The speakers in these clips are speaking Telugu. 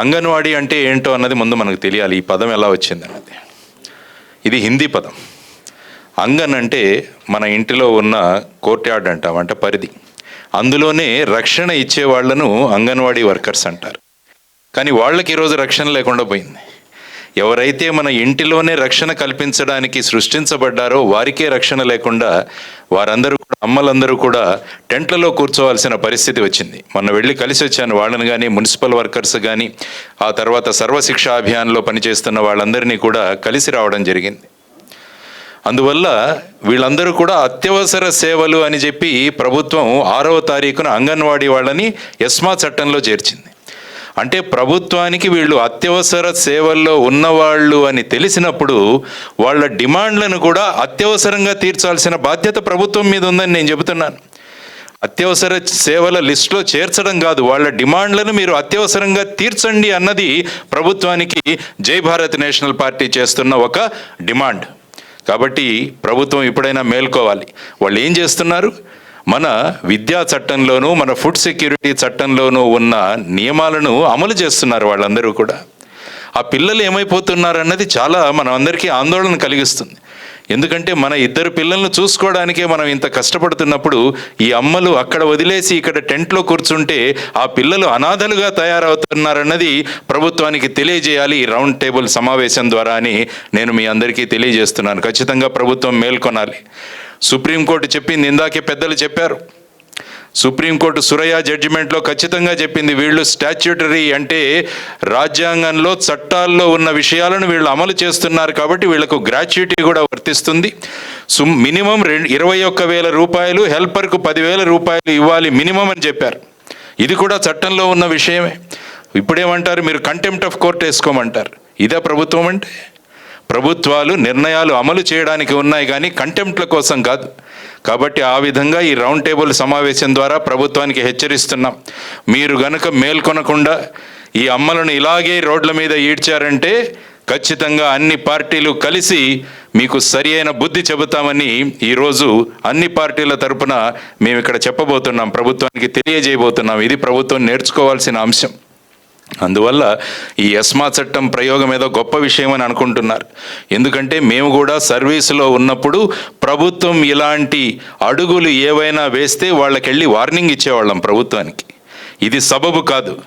అంగన్వాడీ అంటే ఏంటో అన్నది ముందు మనకు తెలియాలి. ఈ పదం ఎలా వచ్చింది అన్నది. ఇది హిందీ పదం. అంగన్ అంటే మన ఇంటిలో ఉన్న కోర్ట్యార్డ్ అంటాం అంటే పరిధి. అందులోనే రక్షణ ఇచ్చే వాళ్ళను అంగన్వాడీ వర్కర్స్ అంటారు. కానీ వాళ్ళకి ఈరోజు రక్షణ లేకుండా పోయింది. ఎవరైతే మన ఇంటిలోనే రక్షణ కల్పించడానికి సృష్టించబడ్డారో వారికే రక్షణ లేకుండా వారందరూ కూడా అమ్మలందరూ కూడా టెంట్లలో కూర్చోవాల్సిన పరిస్థితి వచ్చింది. మొన్న వెళ్ళి కలిసి వచ్చాను వాళ్ళని కానీ మున్సిపల్ వర్కర్స్ కానీ ఆ తర్వాత సర్వశిక్ష అభియాన్లో పనిచేస్తున్న వాళ్ళందరినీ కూడా కలిసి రావడం జరిగింది. అందువల్ల వీళ్ళందరూ కూడా అత్యవసర సేవలు అని చెప్పి ప్రభుత్వం ఆరవ తారీఖున అంగన్వాడీ వాళ్ళని ఎస్మా చట్టంలో చేర్చింది. అంటే ప్రభుత్వానికి వీళ్ళు అత్యవసర సేవల్లో ఉన్నవాళ్ళు అని తెలిసినప్పుడు వాళ్ళ డిమాండ్లను కూడా అత్యవసరంగా తీర్చాల్సిన బాధ్యత ప్రభుత్వం మీద ఉందని నేను చెబుతున్నాను. అత్యవసర సేవల లిస్టులో చేర్చడం కాదు వాళ్ళ డిమాండ్లను మీరు అత్యవసరంగా తీర్చండి అన్నది ప్రభుత్వానికి జై భారత్ నేషనల్ పార్టీ చేస్తున్న ఒక డిమాండ్. కాబట్టి ప్రభుత్వం ఇప్పుడైనా మేల్కోవాలి. వాళ్ళు ఏం చేస్తున్నారు? మన విద్యా చట్టంలోనూ మన ఫుడ్ సెక్యూరిటీ చట్టంలోనూ ఉన్న నియమాలను అమలు చేస్తున్నారు వాళ్ళందరూ కూడా. ఆ పిల్లలు ఏమైపోతున్నారు అన్నది చాలా మనం అందరికీ ఆందోళన కలిగిస్తుంది. ఎందుకంటే మన ఇద్దరు పిల్లలను చూసుకోవడానికే మనం ఇంత కష్టపడుతున్నప్పుడు ఈ అమ్మలు అక్కడ వదిలేసి ఇక్కడ టెంట్లో కూర్చుంటే ఆ పిల్లలు అనాథలుగా తయారవుతున్నారన్నది ప్రభుత్వానికి తెలియజేయాలి ఈ రౌండ్ టేబుల్ సమావేశం ద్వారా అని నేను మీ అందరికీ తెలియజేస్తున్నాను. ఖచ్చితంగా ప్రభుత్వం మేల్కొనాలి. సుప్రీంకోర్టు చెప్పింది ఇందాకే పెద్దలు చెప్పారు. సుప్రీంకోర్టు సురయ్య జడ్జిమెంట్లో ఖచ్చితంగా చెప్పింది వీళ్ళు స్టాచ్యూటరీ అంటే రాజ్యాంగంలో చట్టాల్లో ఉన్న విషయాలను వీళ్ళు అమలు చేస్తున్నారు కాబట్టి వీళ్ళకు గ్రాట్యుటీ కూడా వర్తిస్తుంది. సు మినిమం రెండు ఇరవై ఒక్క వేల రూపాయలు హెల్పర్కు పదివేల రూపాయలు ఇవ్వాలి మినిమం అని చెప్పారు. ఇది కూడా చట్టంలో ఉన్న విషయమే. ఇప్పుడేమంటారు? మీరు కంటెంప్ట్ ఆఫ్ కోర్ట్ వేసుకోమంటారు. ఇదే ప్రభుత్వం అంటే? ప్రభుత్వాలు నిర్ణయాలు అమలు చేయడానికి ఉన్నాయి కానీ కంటెంప్ట్ల కోసం కాదు. కాబట్టి ఆ విధంగా ఈ రౌండ్ టేబుల్ సమావేశం ద్వారా ప్రభుత్వానికి హెచ్చరిస్తున్నాం. మీరు గనుక మేల్కొనకుండా ఈ అమ్మలను ఇలాగే రోడ్ల మీద ఈడ్చారంటే ఖచ్చితంగా అన్ని పార్టీలు కలిసి మీకు సరి అయిన బుద్ధి చెబుతామని ఈరోజు అన్ని పార్టీల తరపున మేము ఇక్కడ చెప్పబోతున్నాం. ప్రభుత్వానికి తెలియజేయబోతున్నాం. ఇది ప్రభుత్వం నేర్చుకోవాల్సిన అంశం. అందువల్ల ఈ ఎస్మా చట్టం ప్రయోగం ఏదో గొప్ప విషయం అని అనుకుంటున్నారు. ఎందుకంటే మేము కూడా సర్వీసులో ఉన్నప్పుడు ప్రభుత్వం ఇలాంటి అడుగులు ఏవైనా వేస్తే వాళ్ళకెళ్ళి వార్నింగ్ ఇచ్చేవాళ్ళం ప్రభుత్వానికి. ఇది సబబు కాదు.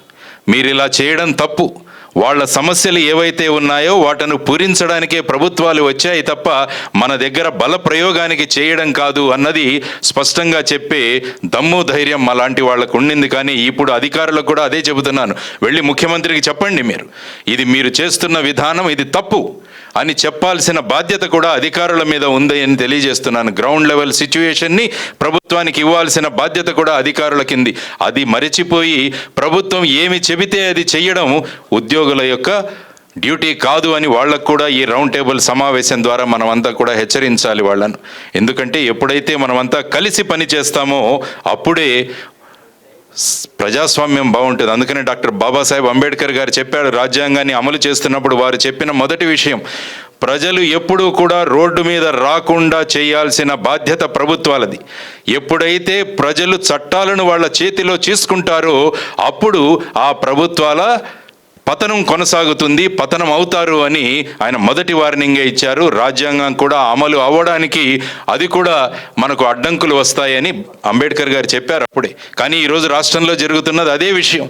మీరు ఇలా చేయడం తప్పు. వాళ్ళ సమస్యలు ఏవైతే ఉన్నాయో వాటిని పూరించడానికే ప్రభుత్వాలు వచ్చాయి తప్ప మన దగ్గర బల ప్రయోగానికి చేయడం కాదు అన్నది స్పష్టంగా చెప్పే దమ్ము ధైర్యం అలాంటి వాళ్ళకు ఉండింది. కానీ ఇప్పుడు అధికారులకు కూడా అదే చెబుతున్నాను. వెళ్ళి ముఖ్యమంత్రికి చెప్పండి మీరు. ఇది మీరు చేస్తున్న విధానం ఇది తప్పు. అని చెప్పాల్సిన బాధ్యత కూడా అధికారుల మీద ఉంది అని తెలియజేస్తున్నాను. గ్రౌండ్ లెవెల్ సిచ్యువేషన్ని ప్రభుత్వానికి ఇవ్వాల్సిన బాధ్యత కూడా అధికారుల కింది. అది మరిచిపోయి ప్రభుత్వం ఏమి చెబితే అది చెయ్యడం ఉద్యోగుల యొక్క డ్యూటీ కాదు అని వాళ్ళకు కూడా ఈ రౌండ్ టేబుల్ సమావేశం ద్వారా మనమంతా కూడా హెచ్చరించాలి వాళ్ళను. ఎందుకంటే ఎప్పుడైతే మనమంతా కలిసి పని చేస్తామో అప్పుడే ప్రజాస్వామ్యం బాగుంటుంది. అందుకనే డాక్టర్ బాబాసాహెబ్ అంబేద్కర్ గారు చెప్పాడు రాజ్యాంగాన్ని అమలు చేస్తున్నప్పుడు వారు చెప్పిన మొదటి విషయం ప్రజలు ఎప్పుడూ కూడా రోడ్డు మీద రాకుండా చేయాల్సిన బాధ్యత ప్రభుత్వాలది. ఎప్పుడైతే ప్రజలు చట్టాలను వాళ్ళ చేతిలో తీసుకుంటారో అప్పుడు ఆ ప్రభుత్వాల పతనం కొనసాగుతుంది పతనం అవుతారు అని ఆయన మొదటి వార్నింగే ఇచ్చారు. రాజ్యాంగం కూడా అమలు అవ్వడానికి అది కూడా మనకు అడ్డంకులు వస్తాయని అంబేద్కర్ గారు చెప్పారు అప్పుడే. కానీ ఈరోజు రాష్ట్రంలో జరుగుతున్నది అదే విషయం.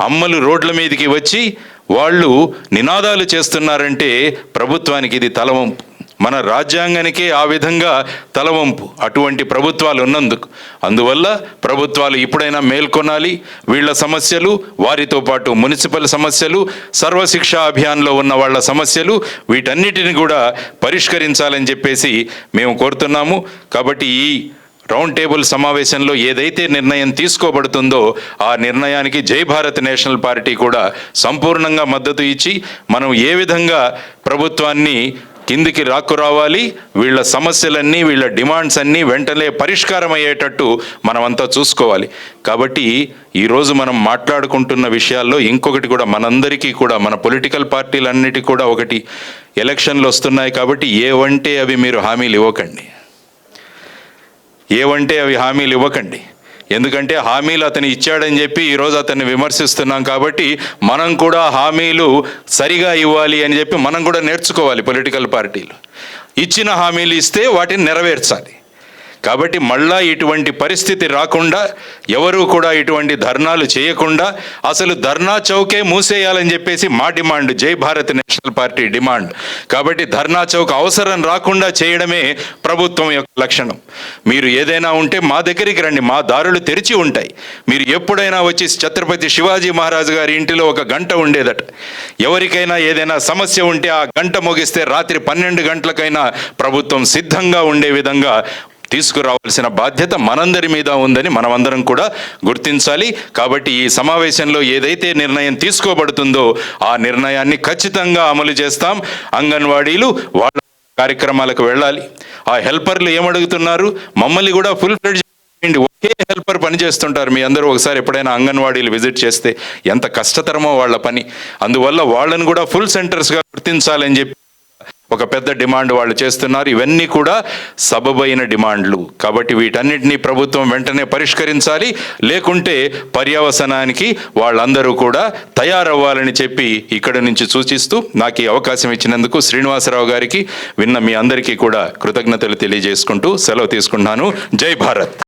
అమ్మలు రోడ్ల మీదకి వచ్చి వాళ్ళు నినాదాలు చేస్తున్నారంటే ప్రభుత్వానికి ఇది తలవంపు. మన రాజ్యాంగానికే ఆ విధంగా తలవంపు అటువంటి ప్రభుత్వాలు ఉన్నందుకు. అందువల్ల ప్రభుత్వాలు ఇప్పుడైనా మేల్కొనాలి. వీళ్ళ సమస్యలు వారితో పాటు మున్సిపల్ సమస్యలు సర్వశిక్ష అభియాన్లో ఉన్న వాళ్ళ సమస్యలు వీటన్నిటిని కూడా పరిష్కరించాలని చెప్పేసి మేము కోరుతున్నాము. కాబట్టి ఈ రౌండ్ టేబుల్ సమావేశంలో ఏదైతే నిర్ణయం తీసుకోబడుతుందో ఆ నిర్ణయానికి జై భారత్ నేషనల్ పార్టీ కూడా సంపూర్ణంగా మద్దతు ఇచ్చి మనం ఏ విధంగా ప్రభుత్వాన్ని కిందికి రాకు రావాలి. వీళ్ళ సమస్యలన్నీ వీళ్ళ డిమాండ్స్ అన్నీ వెంటనే పరిష్కారం అయ్యేటట్టు మనమంతా చూసుకోవాలి. కాబట్టి ఈరోజు మనం మాట్లాడుకుంటున్న విషయాల్లో ఇంకొకటి కూడా మనందరికీ కూడా మన పొలిటికల్ పార్టీలన్నిటి కూడా ఒకటి ఎలక్షన్లు వస్తున్నాయి కాబట్టి ఏవంటే అవి మీరు హామీలు ఇవ్వకండి. ఏవంటే అవి హామీలు ఇవ్వకండి. ఎందుకంటే హామీలు అతను ఇచ్చాడని చెప్పి ఈరోజు అతన్ని విమర్శిస్తున్నాం కాబట్టి మనం కూడా హామీలు సరిగా ఇవ్వాలి అని చెప్పి మనం కూడా నేర్చుకోవాలి పొలిటికల్ పార్టీలు. ఇచ్చిన హామీలు ఇస్తే వాటిని నెరవేర్చాలి. కాబట్టి మళ్ళా ఇటువంటి పరిస్థితి రాకుండా ఎవరూ కూడా ఇటువంటి ధర్నాలు చేయకుండా అసలు ధర్నా చౌకే మూసేయాలని చెప్పేసి మా డిమాండ్ జై భారత్ నేషనల్ పార్టీ డిమాండ్. కాబట్టి ధర్నా చౌక్ అవసరం రాకుండా చేయడమే ప్రభుత్వం యొక్క లక్షణం. మీరు ఏదైనా ఉంటే మా దగ్గరికి రండి మా దారులు తెరిచి ఉంటాయి. మీరు ఎప్పుడైనా వచ్చి ఛత్రపతి శివాజీ మహారాజు గారి ఇంటిలో ఒక గంట ఉండేదట. ఎవరికైనా ఏదైనా సమస్య ఉంటే ఆ గంట ముగిస్తే రాత్రి పన్నెండు గంటలకైనా ప్రభుత్వం సిద్ధంగా ఉండే విధంగా తీసుకురావాల్సిన బాధ్యత మనందరి మీద ఉందని మనమందరం కూడా గుర్తించాలి. కాబట్టి ఈ సమావేశంలో ఏదైతే నిర్ణయం తీసుకోబడుతుందో ఆ నిర్ణయాన్ని ఖచ్చితంగా అమలు చేస్తాం. అంగన్వాడీలు వాళ్ళ కార్యక్రమాలకు వెళ్ళాలి. ఆ హెల్పర్లు ఏమడుగుతున్నారు? మమ్మల్ని కూడా ఫుల్ ఫ్లెడ్జ్ ఒకే హెల్పర్ పని చేస్తుంటారు మీ అందరూ ఒకసారి ఎప్పుడైనా అంగన్వాడీలు విజిట్ చేస్తే ఎంత కష్టతరమో వాళ్ళ పని. అందువల్ల వాళ్ళని కూడా ఫుల్ సెంటర్స్గా గుర్తించాలని చెప్పి ఒక పెద్ద డిమాండ్ వాళ్ళు చేస్తున్నారు. ఇవన్నీ కూడా సబబైన డిమాండ్లు. కాబట్టి వీటన్నిటినీ ప్రభుత్వం వెంటనే పరిష్కరించాలి. లేకుంటే పర్యవసనానికి వాళ్ళందరూ కూడా తయారవ్వాలని చెప్పి ఇక్కడ నుంచి సూచిస్తూ నాకు ఈ అవకాశం ఇచ్చినందుకు శ్రీనివాసరావు గారికి విన్న మీ అందరికీ కూడా కృతజ్ఞతలు తెలియజేసుకుంటూ సెలవు తీసుకుంటున్నాను. జై భారత్.